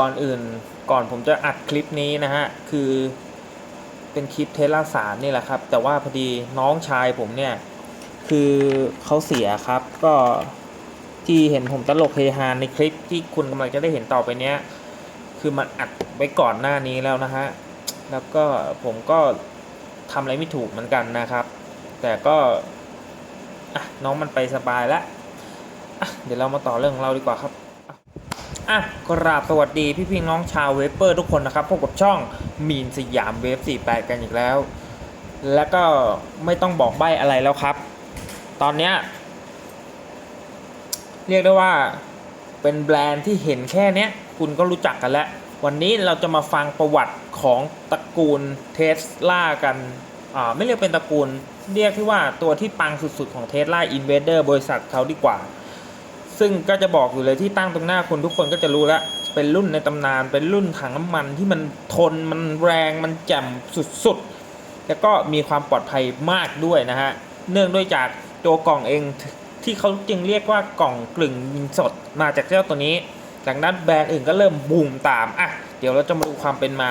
ก่อนอื่นก่อนผมจะอัดคลิปนี้นะฮะ คือเป็นคลิปเทสลาสามนี่แหละครับ แต่ว่าพอดีน้องชายผมเนี่ย คือเขาเสียครับก็ที่เห็นผมตลกเฮฮาในคลิปที่คุณกำลังจะได้เห็นต่อไปเนี้ย คือมันอัดไว้ก่อนหน้านี้แล้วนะฮะ แล้วก็ผมก็ทำอะไรไม่ถูกเหมือนกันนะครับ แต่ก็อะน้องมันไปสบายแล้วเดี๋ยวเรามาต่อเรื่องของเราดีกว่าครับ อะกราบสวัสดีพี่พี่น้องชาวเวเปอร์ทุกคนนะครับพบกับช่องมีนสยามเวฟ48 กันอีกแล้ว แล้วก็ไม่ต้องบอกใบอะไรแล้วครับ ตอนเนี้ยเรียกได้ว่าเป็นแบรนด์ที่เห็นแค่เนี้ย คุณก็รู้จักกันแล้ว วันนี้เราจะมาฟังประวัติของตระกูลเทสลากันอ่าไม่เรียกเป็นตระกูล เรียกที่ว่าตัวที่ปังสุดๆของเทสลาอินเวเดอร์บริษัทเขาดีกว่า ซึ่งก็จะบอกอยู่เลยที่ตั้งตรงหน้าคุณทุกคนก็จะรู้แล้ว เป็นรุ่นในตำนาน เป็นรุ่นถังน้ำมันที่มันทนมันแรงมันแจ่มสุดๆ แล้วก็มีความปลอดภัยมากด้วยนะฮะ เนื่องด้วยจากตัวกล่องเองที่เขาจึงเรียกว่ากล่องกลึงยิงสดมาจากเจ้าตัวนี้ จากนั้นแบรนด์อื่นก็เริ่มบูมตาม อะ เดี๋ยวเราจะมาดูความเป็นมา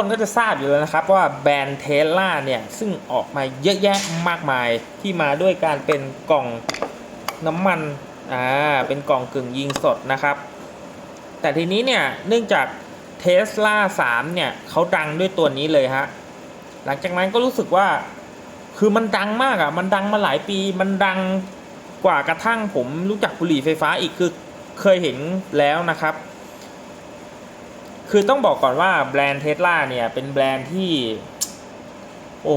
คนก็จะทราบอยู่แล้วนะครับว่าแบรนด์เทสลาเนี่ย ซึ่งออกมาเยอะแยะมากมายที่มาด้วยการเป็นกล่องน้ำมันอ่าเป็นกล่องกึ่งยิงสดนะครับ แต่ทีนี้เนี่ยเนื่องจากเทสลา3เนี่ยเขาดังด้วยตัวนี้เลยฮะหลังจากนั้นก็รู้สึกว่าคือมันดังมากอะ่ะมันดังมาหลายปีมันดังกว่ากระทั่งผมรู้จักบุหรี่ไฟฟ้าอีกคือเคยเห็นแล้วนะครับ คือต้องบอกก่อนว่าแบรนด์เทสลาเนี่ยเป็นแบรนด์ที่ โอ้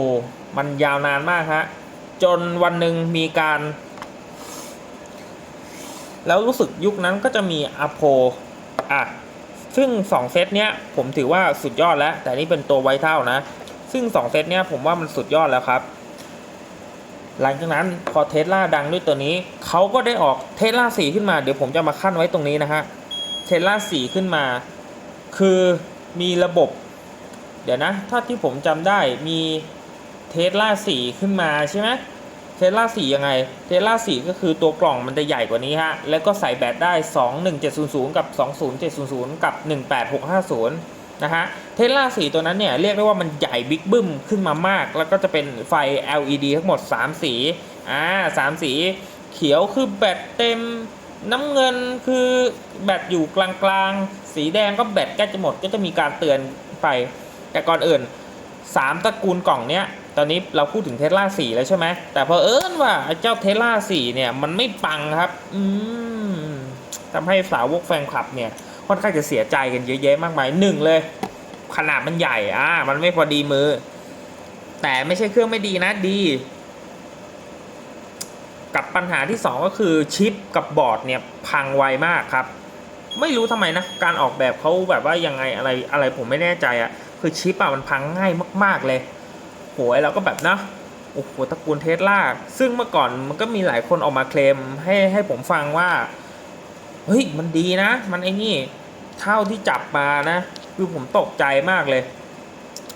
มันยาวนานมากฮะ จนวันหนึ่งมีการ แล้วรู้สึกยุคนั้นก็จะมีอโพอะ ซึ่ง 2 เซตเนี้ยผมถือว่าสุดยอดแล้ว แต่นี่เป็นตัวไวเท่านะ ซึ่ง 2 เซตเนี้ยผมว่ามันสุดยอดแล้วครับ หลังจากนั้นพอเทสลาดังด้วยตัวนี้ เขาก็ได้ออกเทสลา4ขึ้นมา เดี๋ยวผมจะมาขั้นไว้ตรงนี้นะฮะ เทสลา4ขึ้นมา คือมีระบบ เดี๋ยวนะ ถ้าที่ผมจำได้มีเทสลา4ขึ้นมาใช่ไหมเทสลา4ยังไง เทสลา4ก็คือตัวกล่องมันจะใหญ่กว่านี้ฮะ แล้วก็ใส่แบตได้ 21700 กับ 20700 กับ 18650 นะฮะ เทสลา4ตัวนั้นเนี่ย เรียกได้ว่ามันใหญ่บิ๊กบึ้มขึ้นมามาก แล้วก็จะเป็นไฟ LED ทั้งหมด 3 สี อ่า 3 สี เขียวคือแบตเต็ม น้ำเงินคือแบตอยู่กลางๆ สีแดงก็แบตใกล้จะหมดก็จะมีการเตือนไป แต่ก่อนอื่น 3ตระกูลกล่องเนี้ย ตอนนี้เราพูดถึงเทสลา4แล้วใช่ไหม แต่พอเอิญว่าเจ้าเทสลา4เนี่ย มันไม่ปังครับ อืมทำให้สาวกแฟนคลับเนี่ย ค่อนข้างจะเสียใจกันเยอะแยะมากมายหนึ่งเลย ขนาดมันใหญ่อ่ามันไม่พอดีมือ แต่ไม่ใช่เครื่องไม่ดีนะดี กับปัญหาที่ 2 ก็คือชิปกับบอร์ดเนี่ยพังไวมากครับ ไม่รู้ทำไมนะ การออกแบบเขาแบบว่ายังไงอะไรอะไรผมไม่แน่ใจอะ่ะคือชิปอะมันพังง่ายมาก ๆเลยโหยเราก็แบบนะโอ้โหตระกูลเทสลาซึ่งเมื่อก่อนมันก็มีหลายคนออกมาเคลมให้ให้ผมฟังว่า เฮ้ย มันดีนะ มันไอ้นี่เท่าที่จับมานะ คือผมตกใจมากเลย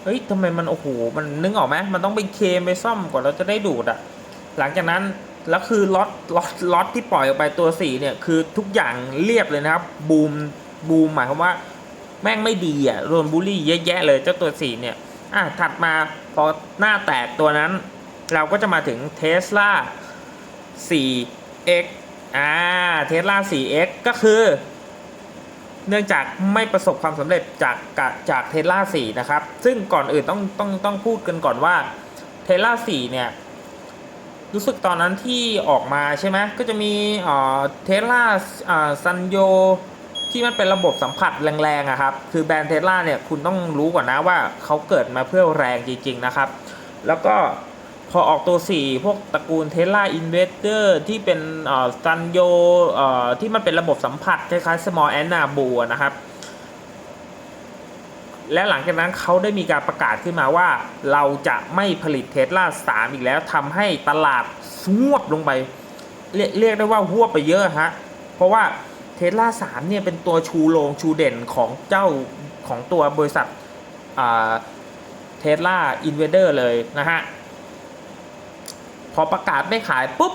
เฮ้ยทำไมมันโอ้โหมันนึกออกไหมมันต้องไปเคลมไปซ่อมก่อนเราจะได้ดูดอะหลังจากนั้น แล้วคือล็อตล็อตล็อตที่ปล่อยออกไปตัวสีเนี่ยคือทุกอย่างเรียบเลยนะครับ บูมบูมหมายความว่าแม่งไม่ดีอะโดนบูลลี่เยอะแยะเลยเจ้าตัวสีเนี่ยอะถัดมาพอหน้าแตกตัวนั้น เราก็จะมาถึงเทสลา 4X อ่าเทสลา 4X ก็คือ เนื่องจากไม่ประสบความสำเร็จจากจากเทสลา 4 นะครับ ซึ่งก่อนอื่นต้องต้องต้องพูดกันก่อนว่าเทสลา 4 เนี่ย รู้สึกตอนนั้นที่ออกมาใช่ไหมก็จะมีเทสลาซันโยที่มันเป็นระบบสัมผัสแรงๆอะครับ คือแบรนด์เทสลาเนี่ยคุณต้องรู้ก่อนนะว่าเขาเกิดมาเพื่อแรงจริงๆนะครับ แล้วก็พอออกตัว 4 พวกตระกูลเทสลาอินเวสเตอร์ที่เป็นซันโยที่มันเป็นระบบสัมผัสคล้ายๆ small a n n a b u นะครับ และหลังจากนั้นเขาได้มีการประกาศขึ้นมาว่า เราจะไม่ผลิตเทสลา3อีกแล้วทำให้ตลาดสวบลงไป เรียกเรียกได้ว่าหัวไปเยอะฮะ เพราะว่าเทสลา3เนี่ยเป็นตัวชูโรงชูเด่นของเจ้าของตัวบริษัทเทสลาอินเวเดอร์เลยนะฮะ พอประกาศไม่ขายปุ๊บ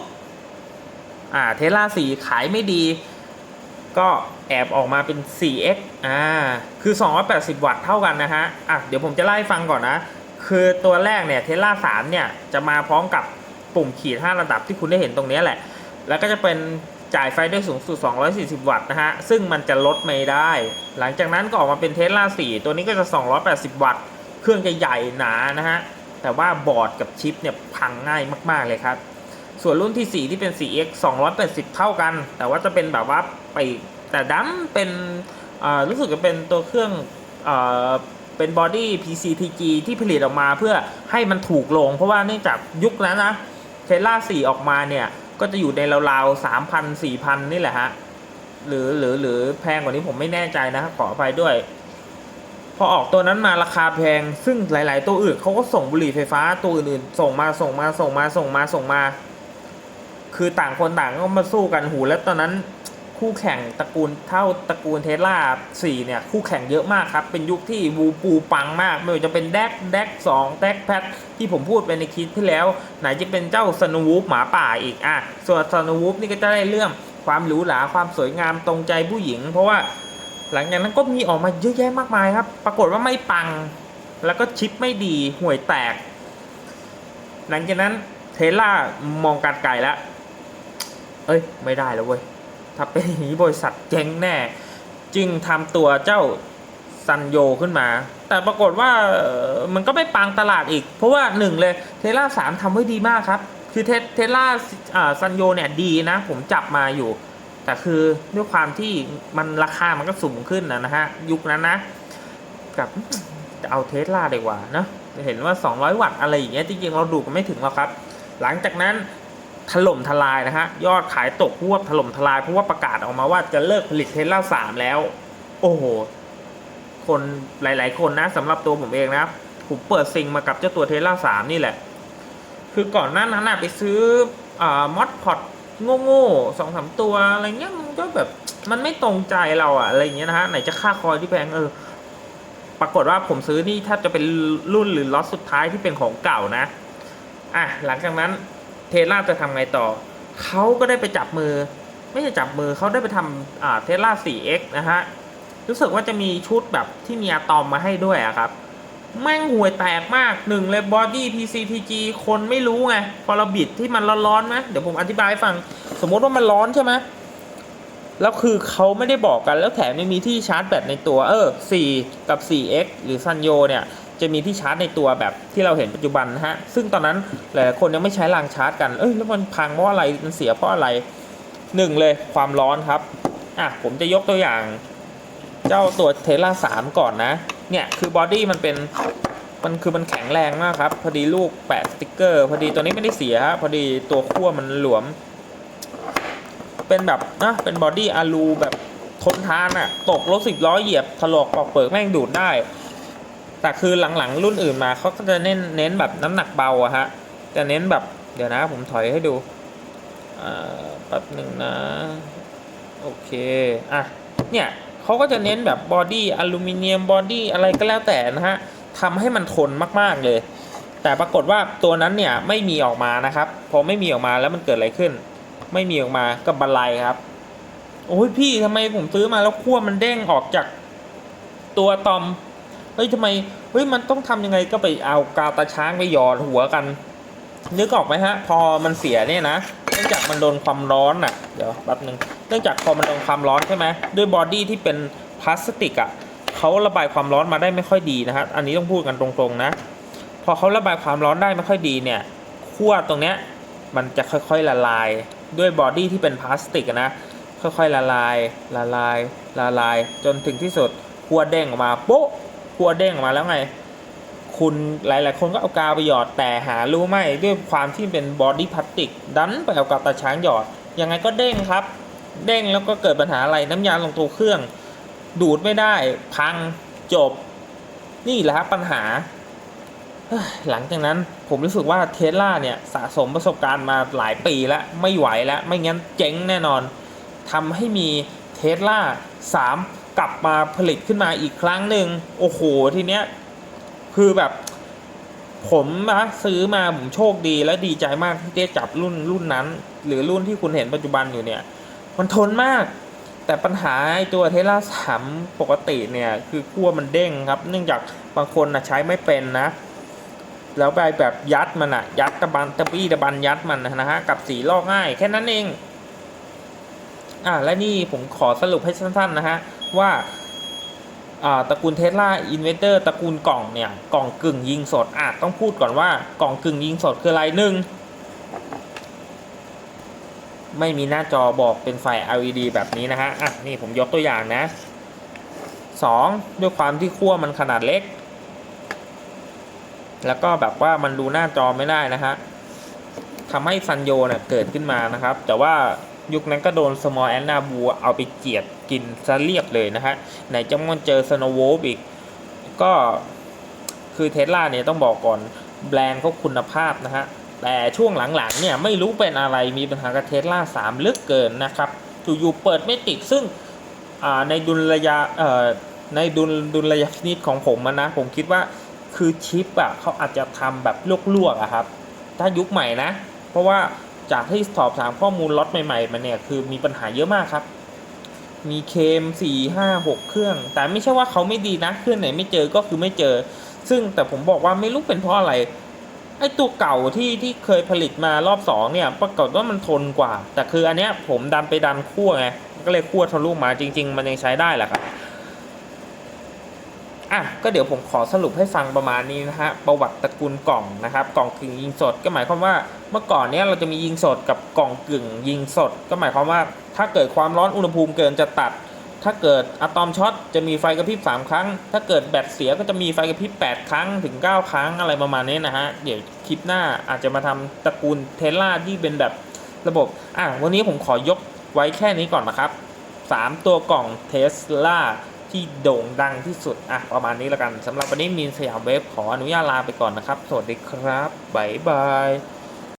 อ่าเทสลา4ขายไม่ดี ก็แอบออกมาเป็น 4x อ่า คือ 280 วัตต์เท่ากันนะฮะ อะ เดี๋ยวผมจะไล่ฟังก่อนนะ คือตัวแรกเนี่ยเทสลา3เนี่ย จะมาพร้อมกับปุ่มขีด 5 ระดับที่คุณได้เห็นตรงนี้แหละ แล้วก็จะเป็นจ่ายไฟได้สูงสุด 240 วัตต์นะฮะ ซึ่งมันจะลดไม่ได้ หลังจากนั้นก็ออกมาเป็นเทสลา4ตัวนี้ก็จะ 280 วัตต์ เครื่องจะใหญ่หนานะฮะ แต่ว่าบอร์ดกับชิปเนี่ยพังง่ายมาก ๆ เลยครับ ส่วนรุ่นที่ 4 ที่เป็น 4x 280 เท่ากัน แต่ว่าจะเป็นแบบว่าไปแต่ดั้มเป็นอ่ารู้สึกจะเป็นตัวเครื่องอ่าเป็นบอดี้ PCTG ที่ผลิตออกมาเพื่อให้มันถูกลง เพราะว่าเนื่องจากยุคนั้นนะเทสลา4 ออกมาเนี่ย ก็จะอยู่ในราวๆ 3,000 4,000 นี่แหละฮะ หรือหรือหรือแพงกว่านี้ผมไม่แน่ใจนะครับขออภัยด้วย พอออกตัวนั้นมาราคาแพง ซึ่งหลาย ๆ ตัวอื่นเขาก็ส่งบุหรี่ไฟฟ้าตัวอื่นๆ ส่งมาส่งมาส่งมาส่งมาส่งมา คือต่างคนต่างก็มาสู้กันหูแล้วตอนนั้นคู่แข่งตระกูลเท่าตระกูลเทสลา4เนี่ยคู่แข่งเยอะมากครับ เป็นยุคที่วูปูปังมาก ไม่ว่าจะเป็นแดกแดกสองแดกแพทที่ผมพูดไปในคลิปที่แล้ว ไหนจะเป็นเจ้าสนวูฟหมาป่าอีกอะส่วนสนวูฟนี่ก็จะได้เรื่องความหรูหราความสวยงามตรงใจผู้หญิง เพราะว่าหลังจากนั้นก็มีออกมาเยอะแยะมากมายครับ ปรากฏว่าไม่ปัง แล้วก็ชิปไม่ดีห่วยแตก หลังจากนั้นเทสลามองการไกลแล้ว เอ้ย ไม่ได้แล้วเว้ย ถ้าเป็นอย่างนี้บริษัทเจ๊งแน่ จึงทำตัวเจ้าซันโยขึ้นมา แต่ปรากฏว่ามันก็ไม่ปังตลาดอีก เพราะว่าหนึ่งเลยเทสลาสามทำไว้ดีมากครับ คือเทเทล่าซันโยเนี่ยดีนะ ผมจับมาอยู่ แต่คือด้วยความที่มันราคามันก็สูงขึ้นนะนะฮะ ยุคนั้นนะ กับจะเอาเทสลาดีกว่านะเห็นว่า 200 วัตต์อะไรอย่างเงี้ยจริงๆเราดูกันไม่ถึงหรอกครับ หลังจากนั้น ถล่มทลายนะฮะยอดขายตกพวบถล่มทลายเพราะว่าประกาศออกมาว่าจะเลิกผลิตเทสลาสามแล้ว โอ้โห คนหลาย ๆ คนนะสำหรับตัวผมเองนะผมเปิดซิงมากับเจ้าตัวเทสลาสามนี่แหละ คือก่อนหน้านั้นนะไปซื้ออ่ามอดพอดโง่ๆสองสามตัวอะไรเงี้ยมันก็แบบมันไม่ตรงใจเราอะอะไรเงี้ยนะฮะไหนจะค่าคอยที่แพงเออปรากฏว่าผมซื้อนี่ถ้าจะเป็นรุ่นหรือล็อตสุดท้ายที่เป็นของเก่านะ อะ หลังจากนั้น เทสลาจะทำไงต่อ เขาก็ได้ไปจับมือ ไม่ใช่จับมือเขาได้ไปทำอ่าเทสลา 4X นะฮะ รู้สึกว่าจะมีชุดแบบที่มีอะตอมมาให้ด้วยอะครับ แม่งห่วยแตกมากหนึ่งเลยบอดี้ PCTG คนไม่รู้ไง พอเราบิดที่มันร้อนๆไหมเดี๋ยวผมอธิบายให้ฟัง สมมติว่ามันร้อนใช่ไหมแล้วคือเขาไม่ได้บอกกันแล้วแถมยังมีที่ชาร์จแบตในตัวเออ 4 กับ 4x หรือซันโยเนี่ย จะมีที่ชาร์จในตัวแบบที่เราเห็นปัจจุบันนะฮะ ซึ่งตอนนั้นหลายๆคนยังไม่ใช้รางชาร์จกัน เอ้ยแล้วมันพังเพราะอะไร มันเสียเพราะอะไรหนึ่งเลยความร้อนครับ อะผมจะยกตัวอย่าง เจ้าตัวเทสลา3ก่อนนะ เนี่ยคือบอดี้มันเป็นมันคือมันแข็งแรงมากครับ พอดีลูกแปะสติกเกอร์ พอดีตัวนี้ไม่ได้เสียฮะพอดีตัวขั้วมันหลวม เป็นแบบนะเป็นบอดี้อะลูแบบทนทานอะตกรถสิบล้อเหยียบถลอกปอกเปิกแม่งดูดได้ แต่คือหลังๆ รุ่นอื่นมาเขาก็จะเน้นเน้นแบบน้ำหนักเบาอะฮะจะเน้นแบบเดี๋ยวนะผมถอยให้ดูแป๊บหนึ่งนะ โอเคอะเนี่ยเขาก็จะเน้นแบบบอดี้อลูมิเนียมบอดี้อะไรก็แล้วแต่นะฮะทำให้มันทนมากๆเลย แต่ปรากฏว่าตัวนั้นเนี่ยไม่มีออกมานะครับ พอไม่มีออกมาแล้วมันเกิดอะไรขึ้น ไม่มีออกมาก็บันไลครับโอ้ยพี่ทำไมผมซื้อมาแล้วขั้วมันเด้งออกจากตัวตอม เฮ้ยทำไมเฮ้ยมันต้องทำยังไงก็ไปเอากาวตาช้างไปหยอดหัวกัน นึกออกไหมฮะ พอมันเสียเนี่ยนะเนื่องจากมันโดนความร้อนอะเดี๋ยวแป๊บนึงเนื่องจากพอมันโดนความร้อนใช่ไหมด้วยบอดี้ที่เป็นพลาสติกอะเขาระบายความร้อนมาได้ไม่ค่อยดีนะฮะอันนี้ต้องพูดกันตรงๆนะ พอเขาระบายความร้อนได้ไม่ค่อยดีเนี่ยขั้วตรงเนี้ยมันจะค่อยๆละลาย ด้วยบอดี้ที่เป็นพลาสติกนะค่อยๆละลายละลายละลาย จนถึงที่สุดขั้วเด้งออกมาโป๊ะ ขั้วเด้งออกมาแล้วไง คุณหลาย ๆ คนก็เอากาวไปหยอดแต่หารู้ไหมด้วยความที่เป็นบอดี้พลาสติกดันไปเอากาวตาช้างหยอด ยังไงก็เด้งครับ เด้งแล้วก็เกิดปัญหาอะไรน้ำยาลงตัวเครื่อง ดูดไม่ได้ พังจบ นี่แหละครับปัญหาหลังจากนั้นผมรู้สึกว่าเทสลาเนี่ยสะสมประสบการณ์มาหลายปีแล้ว ไม่ไหวแล้ว ไม่งั้นเจ๊งแน่นอนทำให้มีเทสลา3 กลับมาผลิตขึ้นมาอีกครั้งหนึ่งโอ้โหทีเนี้ยคือแบบ ผมนะซื้อมาผมโชคดีและดีใจมากที่ได้จับรุ่นรุ่นนั้น หรือรุ่นที่คุณเห็นปัจจุบันอยู่เนี่ย มันทนมาก แต่ปัญหาไอ้ตัวเทสลาสามปกติเนี่ยคือขั้วมันเด้งครับ เนื่องจากบางคนนะใช้ไม่เป็นนะแล้วไปแบบยัดมันอะยัดตะบันตะบี้ตะบันยัดมันนะฮะกับสีลอกง่ายแค่นั้นเอง อะและนี่ผมขอสรุปให้สั้นๆนะฮะ ว่าตระกูลเทสลาอินเวเตอร์ตระกูลกล่องเนี่ยกล่องกึ่งยิงสดอะต้องพูดก่อนว่ากล่องกึ่งยิงสดคืออะไรหนึ่งไม่มีหน้าจอบอกเป็นไฟ LED แบบนี้นะฮะอะนี่ผมยกตัวอย่างนะ 2. ด้วยความที่ขั้วมันขนาดเล็ก แล้วก็แบบว่ามันดูหน้าจอไม่ได้นะฮะทำให้ซันโยเนี่ยเกิดขึ้นมานะครับ แต่ว่า ยุคนั้นก็โดน Small a n n a b u เอาไปเจียดกินซะเรียบเลยนะฮะไหนจะมันเจอ Snow w o l f อีก ก็คือเทสลาเนี่ยต้องบอกก่อนแบรนด์เขาคุณภาพนะฮะ แต่ช่วงหลังๆเนี่ยไม่รู้เป็นอะไรมีปัญหากับเทสลา3ลึกเกินนะครับอยู่ๆเปิดไม่ติดซึ่งในดุลระยะในดุลดุลยพินิจของผมนะ ผมคิดว่าคือชิปอะเขาอาจจะทำแบบลวกๆอะครับ ถ้ายุคใหม่นะ เพราะว่า จากที่สอบถามข้อมูลล็อตใหม่ๆมาเนี่ยคือมีปัญหาเยอะมากครับ มีเคมสี่ห้าหกเครื่อง แต่ไม่ใช่ว่าเขาไม่ดีนะเครื่องไหนไม่เจอก็คือไม่เจอ ซึ่งแต่ผมบอกว่าไม่รู้เป็นเพราะอะไรไอ้ตัวเก่าที่ที่เคยผลิตมารอบสองเนี่ยปรากฏว่ามันทนกว่า แต่คืออันเนี้ยผมดันไปดันขั้วไงก็เลยขั้วทะลุมาจริง ๆ มันยังใช้ได้แหละครับ อะก็เดี๋ยวผมขอสรุปให้ฟังประมาณนี้นะฮะประวัติตระกูลกล่องนะครับ กล่องกึ่งยิงสดก็หมายความว่าเมื่อก่อนเนี้ยเราจะมียิงสดกับกล่องกึ่งยิงสด ก็หมายความว่าถ้าเกิดความร้อนอุณหภูมิเกินจะตัด ถ้าเกิดอะตอมช็อตจะมีไฟกระพริบ 3 ครั้ง ถ้าเกิดแบตเสียก็จะมีไฟกระพริบ 8 ครั้งถึง 9 ครั้งอะไรประมาณนี้นะฮะเดี๋ยวคลิปหน้าอาจจะมาทำตระกูลเทสลาที่เป็นแบบระบบอะวันนี้ผมขอยกไว้แค่นี้ก่อนนะครับ 3 ตัวกล่องเทสลา ที่โด่งดังที่สุดอะประมาณนี้แล้วกันสำหรับวันนี้มีนสยามเว็บขออนุญาตลาไปก่อนนะครับ สวัสดีครับบ๊ายบาย